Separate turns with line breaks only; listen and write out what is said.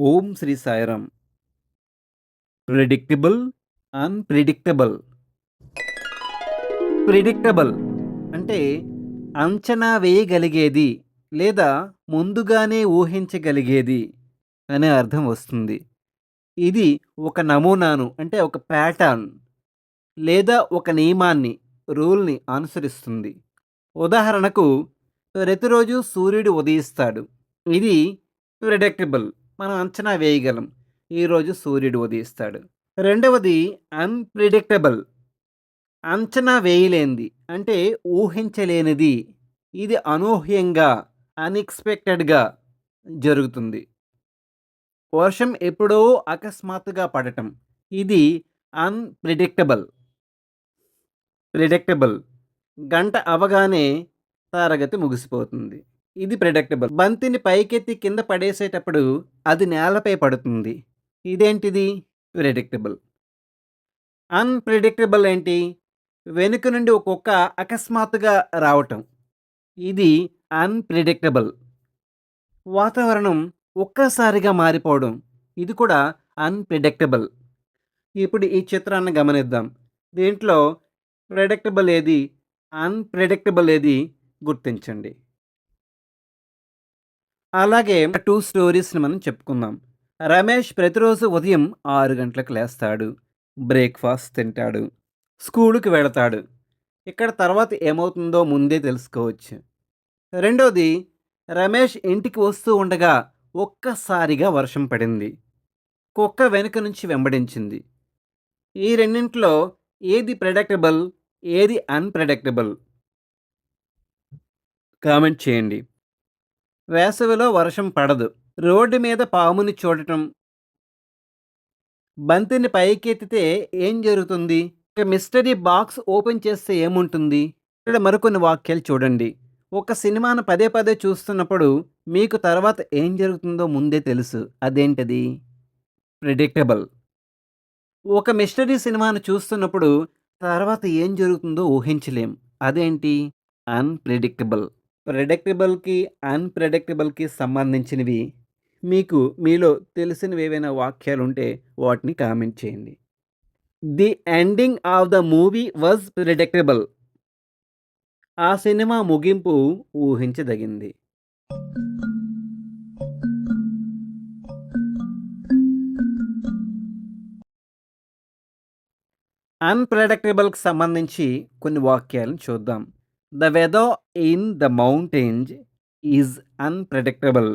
Om Shri Sairam. Predictable unpredictable predictable అంటే అంచనా వేయగలిగేది లేదా ముందుగానే ఊహించగలిగేది అనే అర్థం వస్తుంది. ఇది ఒక నమూనాను అంటే ఒక ప్యాటర్న్ లేదా ఒక నియమాన్ని రూల్ని అనుసరిస్తుంది. ఉదాహరణకు ప్రతిరోజు సూర్యుడు ఉదయిస్తాడు. ఇది ప్రిడిక్టబుల్ మనం అంచనా వేయగలం. ఈరోజు సూర్యుడు ఉదయిస్తాడు. రెండవది అన్ప్రిడిక్టబుల్ అంచనా వేయలేనిది అంటే ఊహించలేనిది. ఇది అనూహ్యంగా అన్ఎక్స్పెక్టెడ్గా జరుగుతుంది. వర్షం ఎప్పుడో అకస్మాత్తుగా పడటం. ఇది అన్ప్రిడిక్టబుల్ ప్రిడిక్టబుల్ గంట అవగానే తరగతి ముగిసిపోతుంది. ఇది ప్రిడక్టబుల్ బంతిని పైకెత్తి కింద పడేసేటప్పుడు అది నేలపై పడుతుంది. ఇదేంటిది? ప్రిడిక్టబుల్ అన్ప్రిడిక్టబుల్ ఏంటి? వెనుక నుండి ఒక్కొక్క అకస్మాత్తుగా రావటం. ఇది అన్ప్రిడిక్టబుల్ వాతావరణం ఒక్కసారిగా మారిపోవడం. ఇది కూడా అన్ప్రిడిక్టబుల్ ఇప్పుడు ఈ చిత్రాన్ని గమనిద్దాం. దీంట్లో ప్రిడిక్టబుల్ ఏది? అన్ప్రిడిక్టబుల్ ఏది? గుర్తించండి. అలాగే టూ స్టోరీస్ని మనం చెప్పుకుందాం. రమేష్ ప్రతిరోజు ఉదయం ఆరు గంటలకు లేస్తాడు. బ్రేక్ఫాస్ట్ తింటాడు. స్కూలుకి వెళతాడు. ఇక్కడ తర్వాత ఏమవుతుందో ముందే తెలుసుకోవచ్చు. రెండోది రమేష్ ఇంటికి వస్తూ ఉండగా ఒక్కసారిగా వర్షం పడింది. కుక్క వెనుక నుంచి వెంబడించింది. ఈ రెండింటిలో ఏది ప్రెడక్టబుల్ ఏది అన్ప్రెడక్టబుల్ కామెంట్ చేయండి. వేసవిలో వర్షం పడదు. రోడ్డు మీద పాముని చూడటం. బంతిని పైకెత్తితే ఏం జరుగుతుంది? ఒక మిస్టరీ బాక్స్ ఓపెన్ చేస్తే ఏముంటుంది? ఇక్కడ మరికొన్ని వాక్యాలు చూడండి. ఒక సినిమాను పదే పదే చూస్తున్నప్పుడు మీకు తర్వాత ఏం జరుగుతుందో ముందే తెలుసు. అదేంటది? ప్రిడిక్టబుల్ ఒక మిస్టరీ సినిమాను చూస్తున్నప్పుడు తర్వాత ఏం జరుగుతుందో ఊహించలేం. అదేంటి? అన్ప్రిడిక్టబుల్ ప్రెడక్టబుల్కి అన్ప్రెడక్టబుల్కి సంబంధించినవి మీకు మీలో తెలిసినవి ఏవైనా వాక్యాలు ఉంటే వాటిని కామెంట్ చేయండి. The ending of the movie was predictable ఆ సినిమా ముగింపు ఊహించదగింది. అన్ప్రెడక్టబుల్కి సంబంధించి కొన్ని వాక్యాలను చూద్దాం. The weather in the mountains is unpredictable